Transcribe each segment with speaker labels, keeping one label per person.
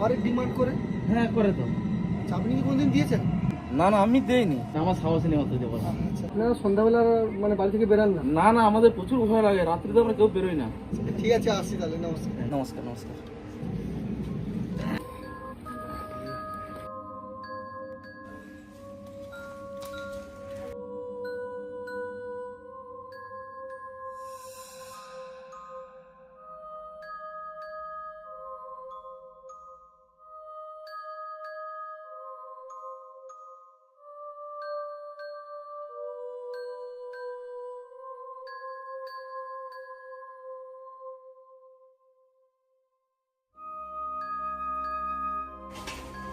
Speaker 1: খাবারের ডিমান্ড করে?
Speaker 2: হ্যাঁ করে তো।
Speaker 1: আচ্ছা, আপনি কি কোনদিন দিয়েছেন?
Speaker 2: না না আমি দেইনি। আমার সাহস নেই অত দেবো
Speaker 1: আচ্ছা। না সন্ধ্যাবেলা মানে বাড়ি থেকে বেরান না?
Speaker 2: না না আমাদের প্রচুর ভয় লাগে। রাত্রিতে আমরা কেউ বেরোই না। আচ্ছা,
Speaker 1: ঠিক আছে আসি তাহলে নমস্কার।
Speaker 2: নমস্কার নমস্কার।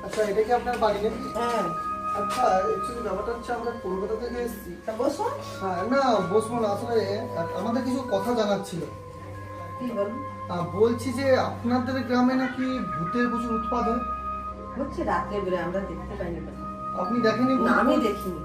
Speaker 1: আচ্ছা এটা কি আপনার বাড়ি নাকি?
Speaker 3: হ্যাঁ।
Speaker 1: আচ্ছা অ্যাকচুয়ালি ব্যাপারটা হচ্ছে আমরা কলকাতা থেকে এসেছি।
Speaker 3: বসো।
Speaker 1: হ্যাঁ না বসবো না আসলে আমাদের কিছু কথা জানার ছিল।
Speaker 3: কি
Speaker 1: বলছি যে আপনাদের গ্রামে নাকি ভূতের প্রচুর উৎপাদন হয়?
Speaker 3: হচ্ছে রাতে আমরা দেখতে পাইনি।
Speaker 1: আপনি দেখেনি আমি
Speaker 3: দেখিনি।